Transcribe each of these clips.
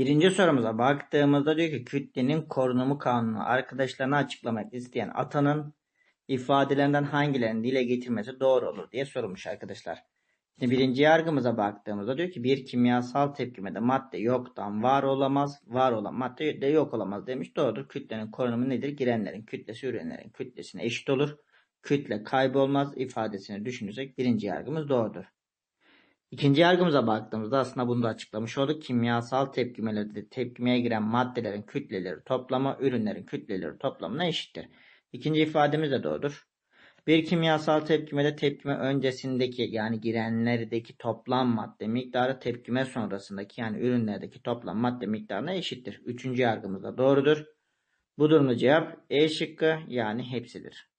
Birinci sorumuza baktığımızda diyor ki kütlenin korunumu kanunu arkadaşlarına açıklamak isteyen atanın ifadelerinden hangilerini dile getirmesi doğru olur diye sorulmuş arkadaşlar. Şimdi birinci yargımıza baktığımızda diyor ki bir kimyasal tepkimede madde yoktan var olamaz, var olan madde de yok olamaz demiş. Doğrudur. Kütlenin korunumu nedir? Girenlerin kütlesi ürenlerin kütlesine eşit olur. Kütle kaybolmaz ifadesini düşünürsek birinci yargımız doğrudur. İkinci yargımıza baktığımızda aslında bunu da açıklamış olduk. Kimyasal tepkimelerde tepkimeye giren maddelerin kütleleri toplamı ürünlerin kütleleri toplamına eşittir. İkinci ifademiz de doğrudur. Bir kimyasal tepkimede tepkime öncesindeki yani girenlerdeki toplam madde miktarı tepkime sonrasındaki yani ürünlerdeki toplam madde miktarına eşittir. Üçüncü yargımız da doğrudur. Bu durumda cevap E şıkkı yani hepsidir.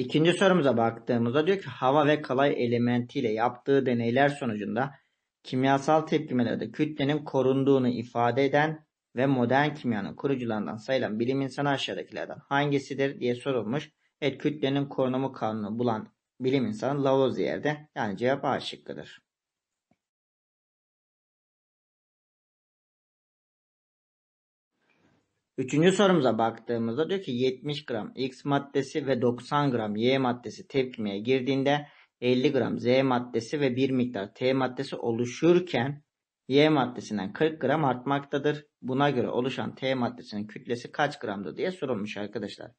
İkinci sorumuza baktığımızda diyor ki hava ve kalay elementiyle yaptığı deneyler sonucunda kimyasal tepkimelerde kütlenin korunduğunu ifade eden ve modern kimyanın kurucularından sayılan bilim insanı aşağıdakilerden hangisidir diye sorulmuş. Evet kütlenin korunumu kanunu bulan bilim insanı Lavoisier'de yani cevap A şıkkıdır. Üçüncü sorumuza baktığımızda diyor ki 70 gram X maddesi ve 90 gram Y maddesi tepkimeye girdiğinde 50 gram Z maddesi ve bir miktar T maddesi oluşurken Y maddesinden 40 gram artmaktadır. Buna göre oluşan T maddesinin kütlesi kaç gramdır diye sorulmuş arkadaşlar.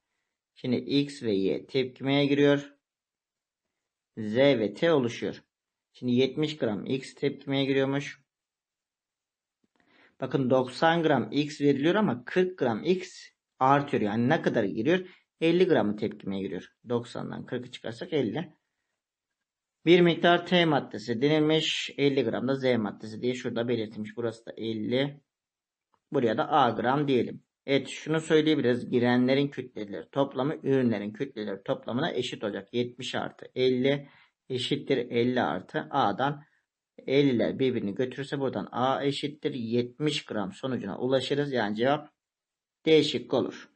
Şimdi X ve Y tepkimeye giriyor. Z ve T oluşuyor. Şimdi 70 gram X tepkimeye giriyormuş. Bakın 90 gram X veriliyor ama 40 gram X artıyor. Yani ne kadar giriyor? 50 gramı tepkimeye giriyor. 90'dan 40'ı çıkarsak 50. Bir miktar T maddesi denilmiş. 50 gram da Z maddesi diye şurada belirtilmiş. Burası da 50. Buraya da A gram diyelim. Evet şunu söyleyebiliriz. Girenlerin kütleleri toplamı ürünlerin kütleleri toplamına eşit olacak. 70 artı 50 eşittir 50 artı A'dan 50'ler birbirini götürürse buradan A eşittir 70 gram sonucuna ulaşırız. Yani cevap D şıkkı olur.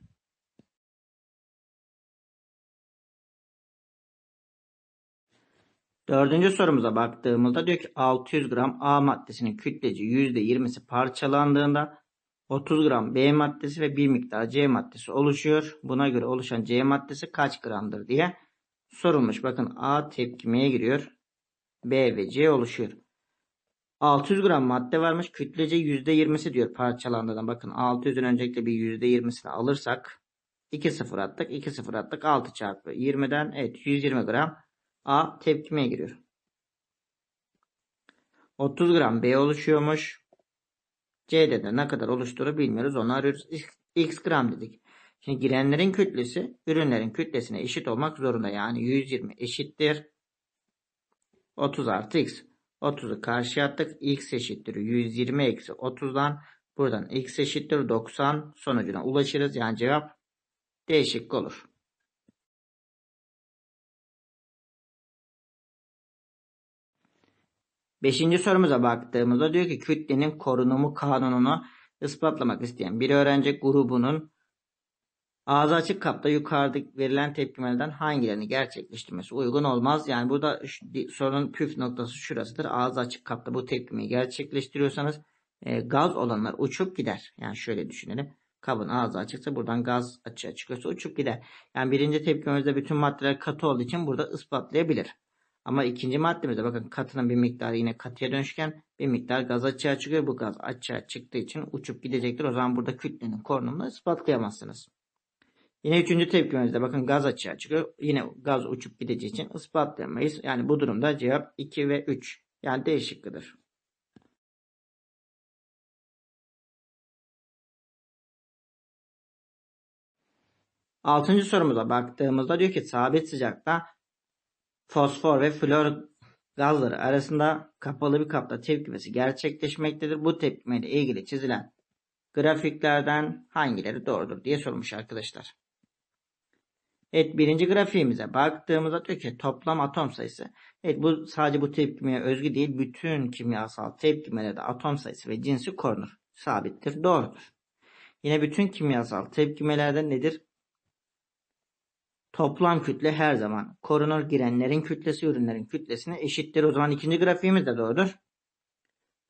Dördüncü sorumuza baktığımızda diyor ki 600 gram A maddesinin kütleci %20'si parçalandığında 30 gram B maddesi ve bir miktar C maddesi oluşuyor. Buna göre oluşan C maddesi kaç gramdır diye sorulmuş. Bakın A tepkimeye giriyor. B ve C oluşuyor. 600 gram madde varmış. Kütlece %20'si diyor parçalandığında. Bakın 600'ün öncelikle bir %20'sini alırsak 2 sıfır attık. 2 sıfır attık. 6 çarpı 20'den evet 120 gram A tepkimeye giriyor. 30 gram B oluşuyormuş. C'de de ne kadar oluşturur bilmiyoruz. Onu arıyoruz. X gram dedik. Şimdi girenlerin kütlesi ürünlerin kütlesine eşit olmak zorunda. Yani 120 eşittir. 30 artı X. 30'u karşıya attık. X eşittir 120 eksi 30'dan buradan X eşittir 90 sonucuna ulaşırız. Yani cevap değişik olur. Beşinci sorumuza baktığımızda diyor ki kütlenin korunumu kanununu ispatlamak isteyen bir öğrenci grubunun ağzı açık kapta yukarıda verilen tepkimelerden hangilerini gerçekleştirmesi uygun olmaz. Yani burada sorunun püf noktası şurasıdır. Ağzı açık kapta bu tepkimeyi gerçekleştiriyorsanız e, gaz olanlar uçup gider. Yani şöyle düşünelim. Kabın ağzı açıksa buradan gaz açığa çıkıyorsa uçup gider. Yani birinci tepkimemizde bütün maddeler katı olduğu için burada ispatlayabilir. Ama ikinci maddemizde bakın katının bir miktarı yine katıya dönüşken bir miktar gaz açığa çıkıyor. Bu gaz açığa çıktığı için uçup gidecektir. O zaman burada kütlenin korunumunu ispatlayamazsınız. Yine üçüncü tepkimizde bakın gaz açığa çıkıyor. Yine gaz uçup gideceği için ispatlayamayız. Yani bu durumda cevap 2 ve 3. Yani D şıkkıdır. Altıncı sorumuza baktığımızda diyor ki sabit sıcakta fosfor ve flor gazları arasında kapalı bir kapta tepkimesi gerçekleşmektedir. Bu tepkimeyle ilgili çizilen grafiklerden hangileri doğrudur diye sormuş arkadaşlar. Evet birinci grafiğimize baktığımızda diyor ki toplam atom sayısı. Evet bu sadece bu tepkimeye özgü değil. Bütün kimyasal tepkimelerde atom sayısı ve cinsi korunur. Sabittir. Doğrudur. Yine bütün kimyasal tepkimelerde nedir? Toplam kütle her zaman korunur. Girenlerin kütlesi ürünlerin kütlesine eşittir. O zaman ikinci grafiğimiz de doğrudur.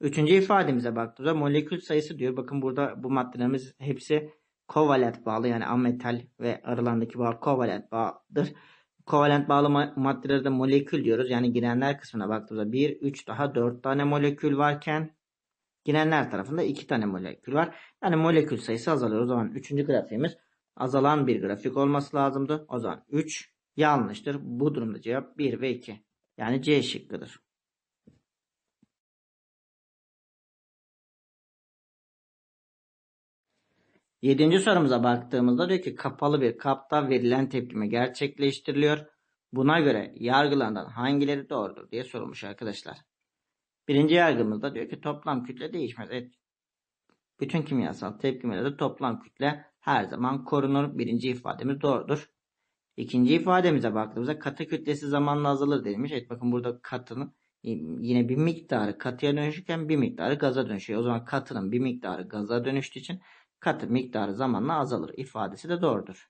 Üçüncü ifademize baktığımızda molekül sayısı diyor. Bakın burada bu maddelerimiz hepsi kovalent bağlı yani ametal ve aralarındaki bağ kovalent bağdır. Kovalent bağlı ma- maddelere de molekül diyoruz. Yani girenler kısmına baktığımızda 1, 3 daha 4 tane molekül varken girenler tarafında 2 tane molekül var. Yani molekül sayısı azalıyor. O zaman 3. grafiğimiz azalan bir grafik olması lazımdı. O zaman 3 yanlıştır. Bu durumda cevap 1 ve 2. Yani C şıkkıdır. Yedinci sorumuza baktığımızda diyor ki kapalı bir kapta verilen tepkime gerçekleştiriliyor. Buna göre yargılanan hangileri doğrudur diye sorulmuş arkadaşlar. Birinci yargımızda diyor ki toplam kütle değişmez. Evet. Bütün kimyasal tepkimelerde toplam kütle her zaman korunur. Birinci ifademiz doğrudur. İkinci ifademize baktığımızda katı kütlesi zamanla azalır denilmiş. Evet bakın burada katının yine bir miktarı katıya dönüşürken bir miktarı gaza dönüşüyor. O zaman katının bir miktarı gaza dönüştüğü için katı miktarı zamanla azalır ifadesi de doğrudur.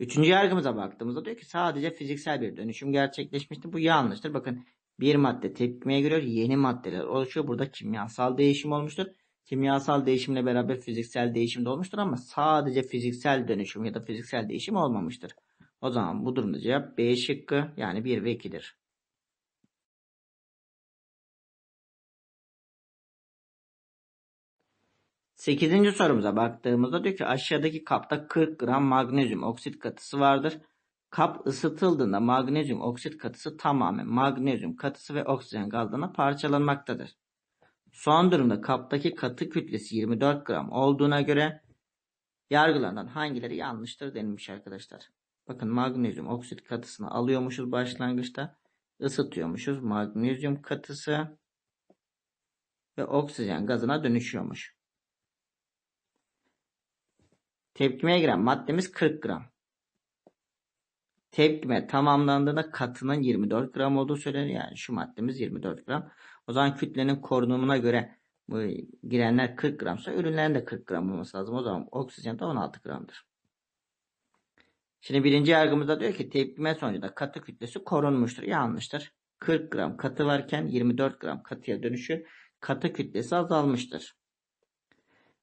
Üçüncü yargımıza baktığımızda diyor ki sadece fiziksel bir dönüşüm gerçekleşmiştir. Bu yanlıştır. Bakın bir madde tepkimeye giriyor. Yeni maddeler oluşuyor. Burada kimyasal değişim olmuştur. Kimyasal değişimle beraber fiziksel değişim de olmuştur ama sadece fiziksel dönüşüm ya da fiziksel değişim olmamıştır. O zaman bu durumda cevap B şıkkı yani 1 ve 2'dir. Sekizinci sorumuza baktığımızda diyor ki aşağıdaki kapta 40 gram magnezyum oksit katısı vardır. Kap ısıtıldığında magnezyum oksit katısı tamamen magnezyum katısı ve oksijen gazlarına parçalanmaktadır. Son durumda kaptaki katı kütlesi 24 gram olduğuna göre yargılanan hangileri yanlıştır denilmiş arkadaşlar. Bakın magnezyum oksit katısını alıyormuşuz başlangıçta. ısıtıyormuşuz. Magnezyum katısı ve oksijen gazına dönüşüyormuş. Tepkimeye giren maddemiz 40 gram. Tepkime tamamlandığında katının 24 gram olduğu söylenir. Yani şu maddemiz 24 gram. O zaman kütlenin korunumuna göre bu girenler 40 gramsa ürünlerin de 40 gram olması lazım. O zaman oksijen de 16 gramdır. Şimdi birinci yargımızda diyor ki tepkime sonucunda katı kütlesi korunmuştur. Yanlıştır. 40 gram katı varken 24 gram katıya dönüşü katı kütlesi azalmıştır.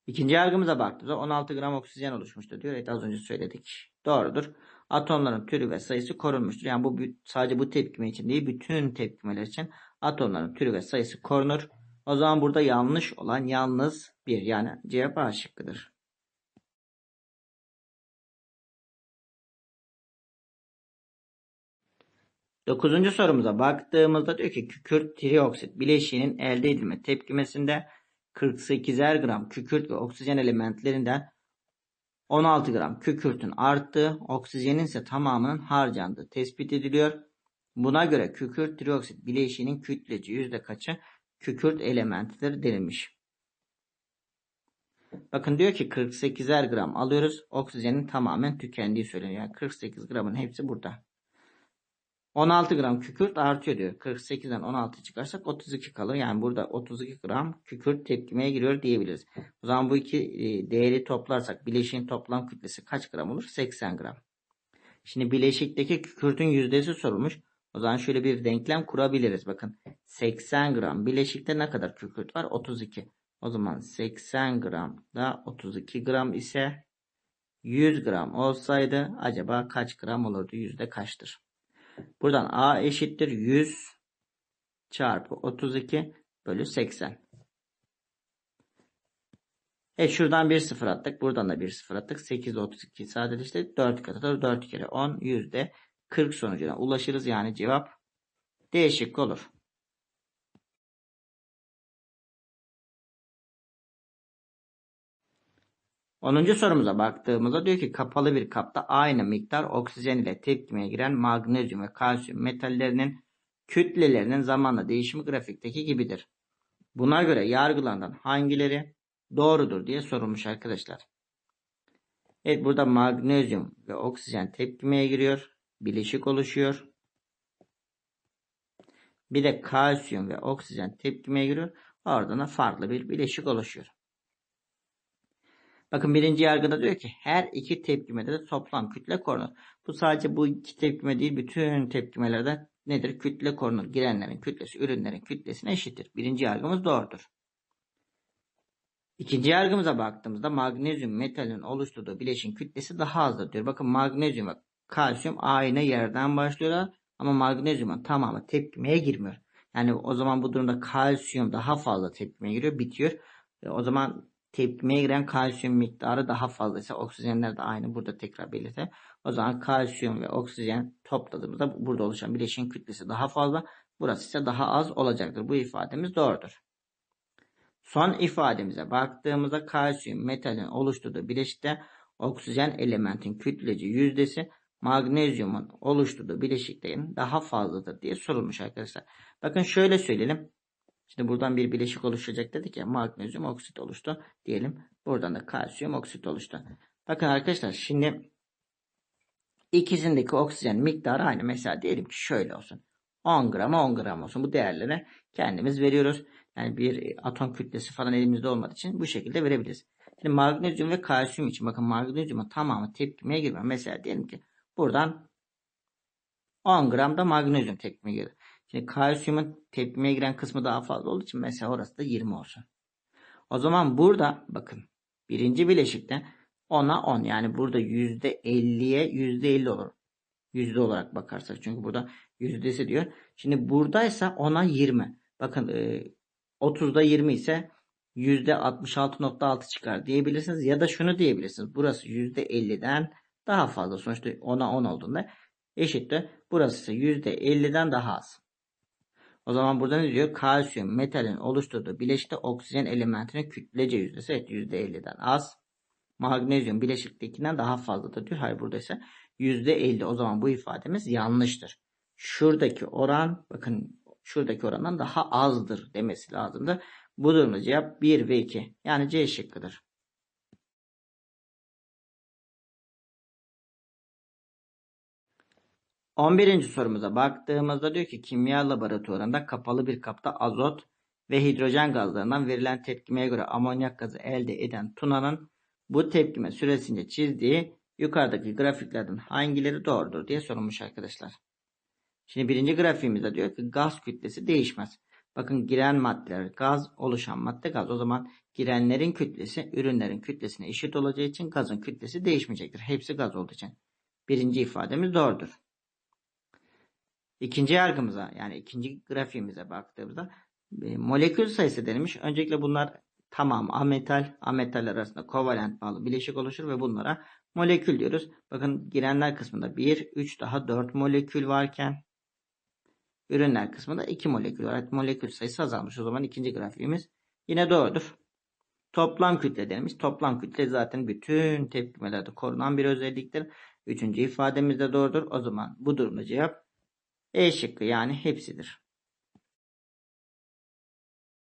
İkinci yargımıza baktığımızda 16 gram oksijen oluşmuştur diyor. Evet az önce söyledik. Doğrudur. Atomların türü ve sayısı korunmuştur. Yani bu sadece bu tepkime için değil bütün tepkimeler için atomların türü ve sayısı korunur. O zaman burada yanlış olan yalnız bir yani cevap A şıkkıdır. Dokuzuncu sorumuza baktığımızda diyor ki kükürt trioksit bileşiğinin elde edilme tepkimesinde 48'er gram kükürt ve oksijen elementlerinden 16 gram kükürtün arttığı, oksijenin ise tamamının harcandığı tespit ediliyor. Buna göre kükürt trioksit bileşiğinin kütleci yüzde kaçı kükürt elementidir denilmiş. Bakın diyor ki 48'er gram alıyoruz. Oksijenin tamamen tükendiği söyleniyor. Yani 48 gramın hepsi burada. 16 gram kükürt artıyor diyor. 48'den 16 çıkarsak 32 kalır. Yani burada 32 gram kükürt tepkimeye giriyor diyebiliriz. O zaman bu iki e, değeri toplarsak bileşiğin toplam kütlesi kaç gram olur? 80 gram. Şimdi bileşikteki kükürtün yüzdesi sorulmuş. O zaman şöyle bir denklem kurabiliriz. Bakın 80 gram bileşikte ne kadar kükürt var? 32. O zaman 80 gram da 32 gram ise 100 gram olsaydı acaba kaç gram olurdu? Yüzde kaçtır? Buradan A eşittir 100 çarpı 32 bölü 80. E şuradan bir sıfır attık. Buradan da bir sıfır attık. 8 32 sadeleşti. 4 katıdır. 4 kere 10 yüzde 40 sonucuna ulaşırız. Yani cevap değişik olur. Onuncu sorumuza baktığımızda diyor ki kapalı bir kapta aynı miktar oksijen ile tepkimeye giren magnezyum ve kalsiyum metallerinin kütlelerinin zamanla değişimi grafikteki gibidir. Buna göre yargılanan hangileri doğrudur diye sorulmuş arkadaşlar. Evet burada magnezyum ve oksijen tepkimeye giriyor. Bileşik oluşuyor. Bir de kalsiyum ve oksijen tepkimeye giriyor. Oradan da farklı bir bileşik oluşuyor. Bakın birinci yargıda diyor ki her iki tepkimede de toplam kütle korunur. Bu sadece bu iki tepkime değil bütün tepkimelerde nedir? Kütle korunur. Girenlerin kütlesi ürünlerin kütlesine eşittir. Birinci yargımız doğrudur. İkinci yargımıza baktığımızda magnezyum metalin oluşturduğu bileşin kütlesi daha azdır diyor. Bakın magnezyum ve kalsiyum aynı yerden başlıyorlar ama magnezyumun tamamı tepkimeye girmiyor. Yani o zaman bu durumda kalsiyum daha fazla tepkimeye giriyor, bitiyor. E, O zaman tepkimeye giren kalsiyum miktarı daha fazlaysa oksijenler de aynı burada tekrar belirtelim. O zaman kalsiyum ve oksijen topladığımızda burada oluşan bileşin kütlesi daha fazla. Burası ise daha az olacaktır. Bu ifademiz doğrudur. Son ifademize baktığımızda kalsiyum metalin oluşturduğu bileşikte oksijen elementin kütleci yüzdesi magnezyumun oluşturduğu bileşiklerin daha fazladır diye sorulmuş arkadaşlar. Bakın şöyle söyleyelim. Şimdi buradan bir bileşik oluşacak dedik ya magnezyum oksit oluştu diyelim. Buradan da kalsiyum oksit oluştu. Bakın arkadaşlar şimdi ikisindeki oksijen miktarı aynı. Mesela diyelim ki şöyle olsun. 10 grama 10 gram olsun. Bu değerlere kendimiz veriyoruz. Yani bir atom kütlesi falan elimizde olmadığı için bu şekilde verebiliriz. Şimdi magnezyum ve kalsiyum için bakın magnezyumun tamamı tepkimeye girmiyor. Mesela diyelim ki buradan 10 gram da magnezyum tepkimeye girdi. Şimdi kalsiyumun tepkimeye giren kısmı daha fazla olduğu için mesela orası da 20 olsun. O zaman burada bakın birinci bileşikte 10'a 10 yani burada %50'ye %50 olur. Yüzde olarak bakarsak çünkü burada yüzdesi diyor. Şimdi buradaysa 10'a 20. Bakın e, 30'da 20 ise %66.6 çıkar diyebilirsiniz. Ya da şunu diyebilirsiniz. Burası %50'den daha fazla. Sonuçta 10'a 10 olduğunda eşittir. Burası ise %50'den daha az. O zaman burada ne diyor? Kalsiyum metalin oluşturduğu bileşikte oksijen elementinin kütlece yüzdesi evet %50'den az. Magnezyum bileşiktekinden daha fazladır diyor. Hayır burada ise %50. O zaman bu ifademiz yanlıştır. Şuradaki oran bakın şuradaki orandan daha azdır demesi lazımdı. Bu durumda cevap 1 ve 2. Yani C şıkkıdır. On birinci sorumuza baktığımızda diyor ki kimya laboratuvarında kapalı bir kapta azot ve hidrojen gazlarından verilen tepkimeye göre amonyak gazı elde eden Tuna'nın bu tepkime süresince çizdiği yukarıdaki grafiklerden hangileri doğrudur diye sorulmuş arkadaşlar. Şimdi birinci grafiğimizde diyor ki gaz kütlesi değişmez. Bakın giren maddeler gaz, oluşan madde gaz. O zaman girenlerin kütlesi ürünlerin kütlesine eşit olacağı için gazın kütlesi değişmeyecektir. Hepsi gaz olduğu için. Birinci ifademiz doğrudur. İkinci yargımıza yani ikinci grafiğimize baktığımızda e, molekül sayısı denilmiş. Öncelikle bunlar tamam ametal, ametaller arasında kovalent bağlı bileşik oluşur ve bunlara molekül diyoruz. Bakın girenler kısmında 1, 3 daha 4 molekül varken ürünler kısmında 2 molekül var. Evet, molekül sayısı azalmış. O zaman ikinci grafiğimiz yine doğrudur. Toplam kütle denilmiş. Toplam kütle zaten bütün tepkimelerde korunan bir özelliktir. Üçüncü ifademiz de doğrudur. O zaman bu durumda cevap E şıkkı yani hepsidir.